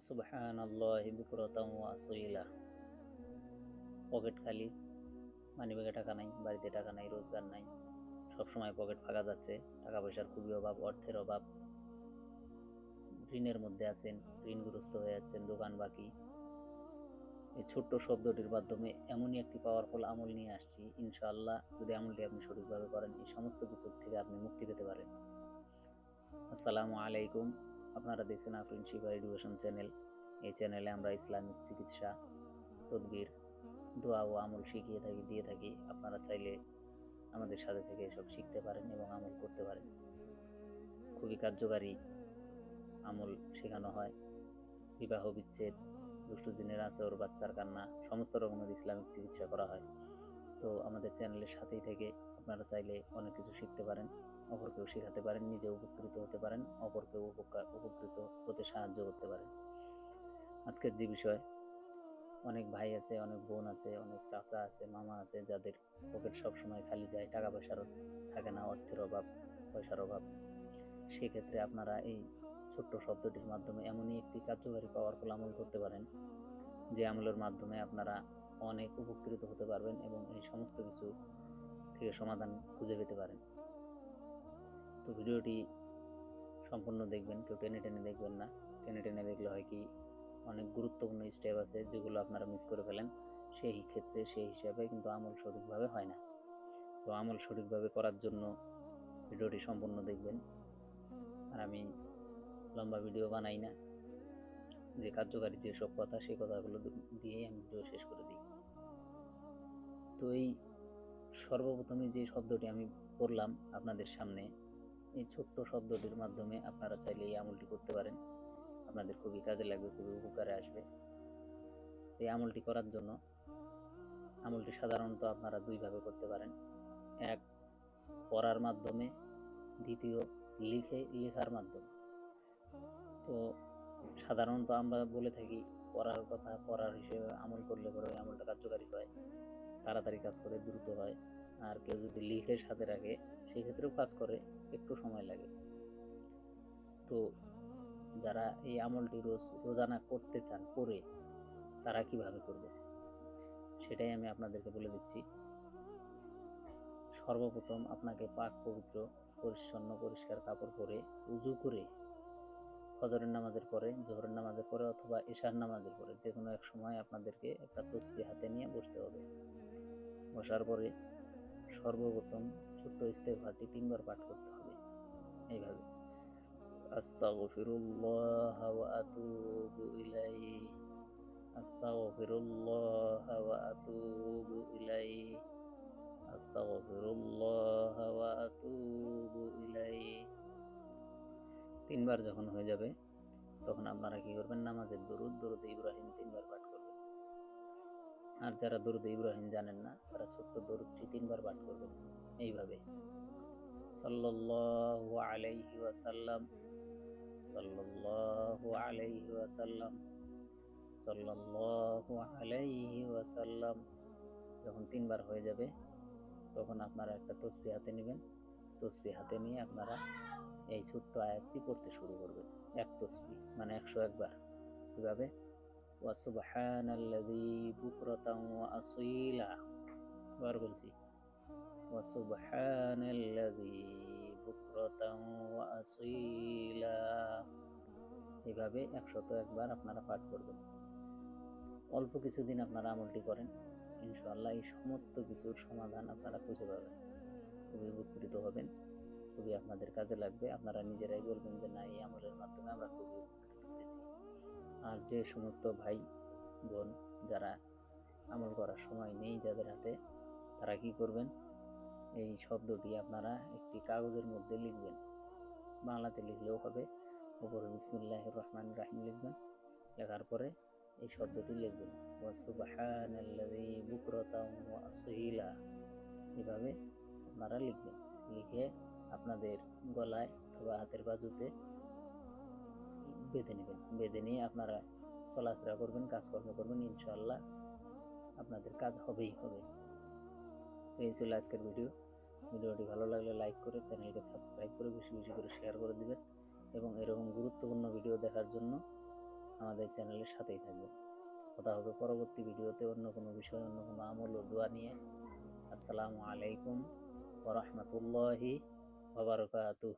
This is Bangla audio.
সুবহান পকেট খালি মানি ব্যাগে টাকা নাই, বাড়িতে টাকা নাই, রোজগার নাই, সবসময় পকেট ফাঁকা যাচ্ছে টাকা পয়সার খুবই অভাব, অর্থের অভাব। ঋণের মধ্যে আছেন, ঋণগ্রস্ত হয়ে যাচ্ছেন, দোকান বাকি। এই ছোট্ট শব্দটির মাধ্যমে এমনই একটি পাওয়ারফুল আমল নিয়ে আসছি, ইনশাআল্লাহ যদি আমলটি আপনি সঠিকভাবে করেন, এই সমস্ত কিছুর থেকে আপনি মুক্তি পেতে পারেন। আসসালামু আলাইকুম। আপনারা দেখছেন আফরিন শিবা এডুকেশন চ্যানেল। এই চ্যানেলে আমরা ইসলামিক চিকিৎসা, তদবির, দোয়া ও আমল শিখিয়ে থাকি, দিয়ে থাকি। আপনারা চাইলে আমাদের সাথে থেকে এসব শিখতে পারেন এবং আমল করতে পারেন। খুবই কার্যকারী আমল শেখানো হয়। বিবাহ বিচ্ছেদ দুষ্টু জিনের আচর, বাচ্চার কান্না, সমস্ত রকমের ইসলামিক চিকিৎসা করা হয়। তো আমাদের চ্যানেলের সাথেই থেকে আপনারা চাইলে অনেক কিছু শিখতে পারেন। অপরকেও শেখাতে পারেন নিজে উপকৃত হতে পারেন, অপরকেও উপকার, উপকৃত হতে সাহায্য করতে পারেন। আজকের যে বিষয়, অনেক ভাই আছে, অনেক বোন আছে, অনেক চাচা আছে, মামা আছে, যাদের পকেট সবসময় খালি যায়, টাকা পয়সার থাকে না, অর্থের অভাব, পয়সার অভাব। সেক্ষেত্রে আপনারা এই ছোট্ট শব্দটির মাধ্যমে এমনই একটি কার্যকারী পাওয়ার পাওয়ারফুল আমল করতে পারেন, যে আমলের মাধ্যমে আপনারা অনেক উপকৃত হতে পারবেন এবং এই সমস্ত কিছু থেকে সমাধান খুঁজে পেতে পারেন। তো ভিডিওটি সম্পূর্ণ দেখবেন, কেউ টেনে টেনে দেখবেন না। টেনে টেনে দেখলে হয় কি, অনেক গুরুত্বপূর্ণ স্টেপ আছে যেগুলো আপনারা মিস করে ফেলেন। সেই ক্ষেত্রে, সেই হিসাবে কিন্তু আমল সঠিকভাবে হয় না। তো আমল সঠিকভাবে করার জন্য ভিডিওটি সম্পূর্ণ দেখবেন। আর আমি লম্বা ভিডিও বানাই না। যে কার্যকারী যেসব কথা, সেই কথাগুলো দিয়েই আমি ভিডিও শেষ করে দিই। তো এই সর্বপ্রথমে যে শব্দটি আমি পড়লাম আপনাদের সামনে এই ছোট্ট শব্দটির মাধ্যমে আপনারা চাইলে এই আমলটি করতে পারেন। আপনাদের খুবই কাজে লাগবে, খুবই উপকারে আসবে। এই আমলটি করার জন্য আমলটি সাধারণত আপনারা দুইভাবে করতে পারেন। এক, পড়ার মাধ্যমে। দ্বিতীয়, লিখে, লেখার মাধ্যমে। তো সাধারণত আমরা বলে থাকি, পড়ার কথা, পড়ার হিসেবে আমল করলে পরে আমলটা কার্যকারী হয়, তাড়াতাড়ি কাজ করে দ্রুত হয়। আর কেউ যদি লিখে সাথে রাখে, সেক্ষেত্রেও কাজ করে, একটু সময় লাগে। তো যারা এই আমলটি রোজ, রোজানা করতে চান, করে, তারা কীভাবে করবে? সেটাই আমি আপনাদেরকে বলে দিচ্ছি। সর্বপ্রথম আপনাকে পাক পবিত্র, পরিচ্ছন্ন, পরিষ্কার কাপড় পরে উজু করে ফজরের নামাজের পরে, জোহরের নামাজের পরে অথবা এশার নামাজের পরে যে কোনো এক সময় আপনাদেরকে একটা তসবি হাতে নিয়ে বসতে হবে। বসার পরে সর্বপ্রথম ছোট্ট ইস্তেফারটি তিনবার পাঠ করতে হবে। এইভাবে। আস্তাগফিরুল্লাহ ওয়া আতুবু ইলাইহি। আস্তাগফিরুল্লাহ ওয়া আতুবু ইলাইহি। আস্তাগফিরুল্লাহ ওয়া আতুবু ইলাইহি। তিনবার যখন হয়ে যাবে, তখন আপনারা কি করবেন? নামাজের দরুদ দরুদ ইব্রাহিম তিনবার পাঠ আর যারা দরুদ ইব্রাহিম জানেন না, তারা ছোট্ট দরুদটি তিনবার পাঠ করবেন। এইভাবে। সাল্লাল্লাহু আলাইহি ওয়াসাল্লাম, সাল্লাল্লাহু আলাইহি ওয়াসাল্লাম, সাল্লাল্লাহু আলাইহি ওয়াসাল্লাম যখন তিনবার হয়ে যাবে, তখন আপনারা একটা তসবি হাতে নেবেন। তসবি হাতে নিয়ে আপনারা এই ছোট্ট আয়াতটি পড়তে শুরু করবেন। এক তসবি মানে একশো একবার। কীভাবে? ওয়াসুবহানাল্লাযী বুকরাতাও ওয়া আসীলা এবার বলছি ওয়াসুবহানাল্লাযী বুকরাতাও ওয়া আসীলা এভাবে একশত একবার আপনারা পাঠ করবেন। অল্প কিছুদিন আপনারা আমলটি করেন। ইনশাআল্লাহ এই সমস্ত কিছুর সমাধান আপনারা খুঁজে পাবেন। খুবই উপকৃত হবেন। খুবই আপনাদের কাজে লাগবে। আপনারা নিজেরাই বলবেন যে, না, এই আমলের মাধ্যমে আমরা হয়েছি আর যে সমস্ত ভাই বোন যারা আমল করার সময় নেই যাদের হাতে, তারা কি করবেন? এই শব্দটি আপনারা একটি কাগজের মধ্যে লিখবেন। বাংলাতে লিখলেও হবে। উপরে বিসমুল্লাহ রহমান রাহিম লিখবেন। লেখার পরে এই শব্দটি লিখবেন। এভাবে আপনারা লিখবেন। লিখে আপনাদের গলায় অথবা হাতের বাজুতে বেঁধে নেবেন। বেঁধে নিয়ে আপনারা চলাফেরা করবেন, কাজকর্ম করবেন ইনশাল্লাহ আপনাদের কাজ হবেই হবে। তো এই ছিল আজকের ভিডিও। ভিডিওটি ভালো লাগলে লাইক করে চ্যানেলকে সাবস্ক্রাইব করে বেশি বেশি করে শেয়ার করে দিবেন এবং এরকম গুরুত্বপূর্ণ ভিডিও দেখার জন্য আমাদের চ্যানেলের সাথেই থাকবেন। কথা হবে পরবর্তী ভিডিওতে অন্য কোনো বিষয়, অন্য কোনো আমল ও দোয়া নিয়ে। আসসালামু আলাইকুম ওরহমতুল্লাহি ওবরকাতুহ